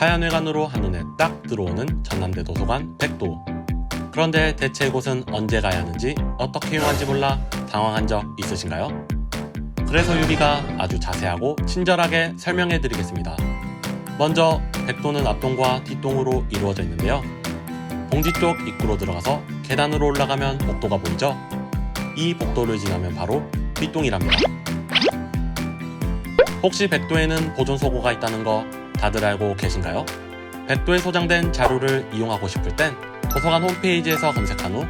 하얀 외관으로 한눈에 딱 들어오는 전남대 도서관 백도. 그런데 대체 이곳은 언제 가야 하는지 어떻게 이용한지 몰라 당황한 적 있으신가요? 그래서 유리가 아주 자세하고 친절하게 설명해 드리겠습니다. 먼저 백도는 앞동과 뒷동으로 이루어져 있는데요. 봉지 쪽 입구로 들어가서 계단으로 올라가면 복도가 보이죠? 이 복도를 지나면 바로 뒷동이랍니다. 혹시 백도에는 보존 소고가 있다는 거 다들 알고 계신가요? 백도에 소장된 자료를 이용하고 싶을 땐 도서관 홈페이지에서 검색한 후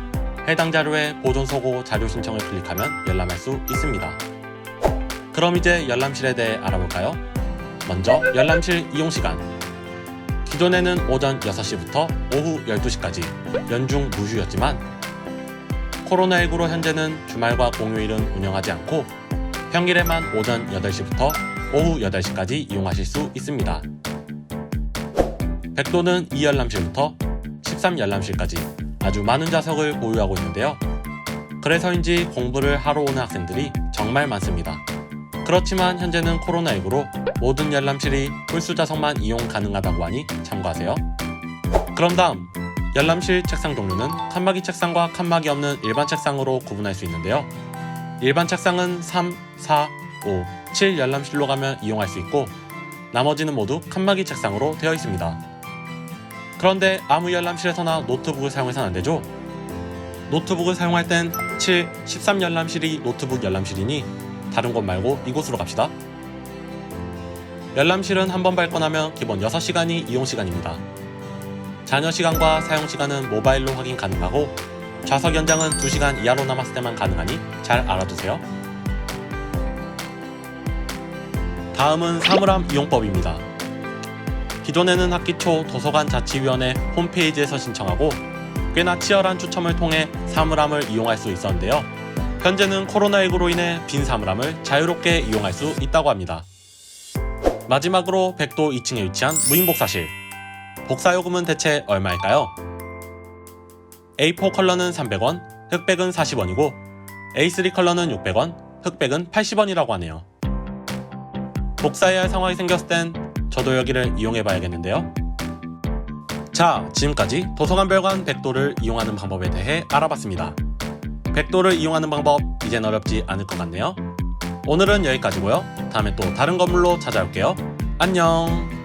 해당 자료의 보존 소고 자료 신청을 클릭하면 열람할 수 있습니다. 그럼 이제 열람실에 대해 알아볼까요? 먼저 열람실 이용 시간. 기존에는 오전 6시부터 오후 12시까지 연중 무휴였지만 코로나19로 현재는 주말과 공휴일은 운영하지 않고 평일에만 오전 8시부터 오후 8시까지 이용하실 수 있습니다. 백도는 2열람실부터 13열람실까지 아주 많은 좌석을 보유하고 있는데요. 그래서인지 공부를 하러 오는 학생들이 정말 많습니다. 그렇지만 현재는 코로나19로 모든 열람실이 홀수 좌석만 이용 가능하다고 하니 참고하세요. 그럼 다음 열람실 책상 종류는 칸막이 책상과 칸막이 없는 일반 책상으로 구분할 수 있는데요. 일반 책상은 3, 4, 5, 7 열람실로 가면 이용할 수 있고 나머지는 모두 칸막이 책상으로 되어 있습니다. 그런데 아무 열람실에서나 노트북을 사용해서는 안 되죠? 노트북을 사용할 땐 7, 13 열람실이 노트북 열람실이니 다른 곳 말고 이곳으로 갑시다. 열람실은 한 번 발권하면 기본 6시간이 이용 시간입니다. 잔여 시간과 사용 시간은 모바일로 확인 가능하고 좌석 연장은 2시간 이하로 남았을 때만 가능하니 잘 알아두세요. 다음은 사물함 이용법입니다. 기존에는 학기 초 도서관 자치위원회 홈페이지에서 신청하고 꽤나 치열한 추첨을 통해 사물함을 이용할 수 있었는데요. 현재는 코로나19로 인해 빈 사물함을 자유롭게 이용할 수 있다고 합니다. 마지막으로 백도 2층에 위치한 무인복사실. 복사요금은 대체 얼마일까요? A4 컬러는 300원, 흑백은 40원이고 A3 컬러는 600원, 흑백은 80원이라고 하네요. 복사해야 할 상황이 생겼을 땐 저도 여기를 이용해 봐야겠는데요. 자, 지금까지 도서관 별관 백도를 이용하는 방법에 대해 알아봤습니다. 백도를 이용하는 방법 이젠 어렵지 않을 것 같네요. 오늘은 여기까지고요. 다음에 또 다른 건물로 찾아올게요. 안녕.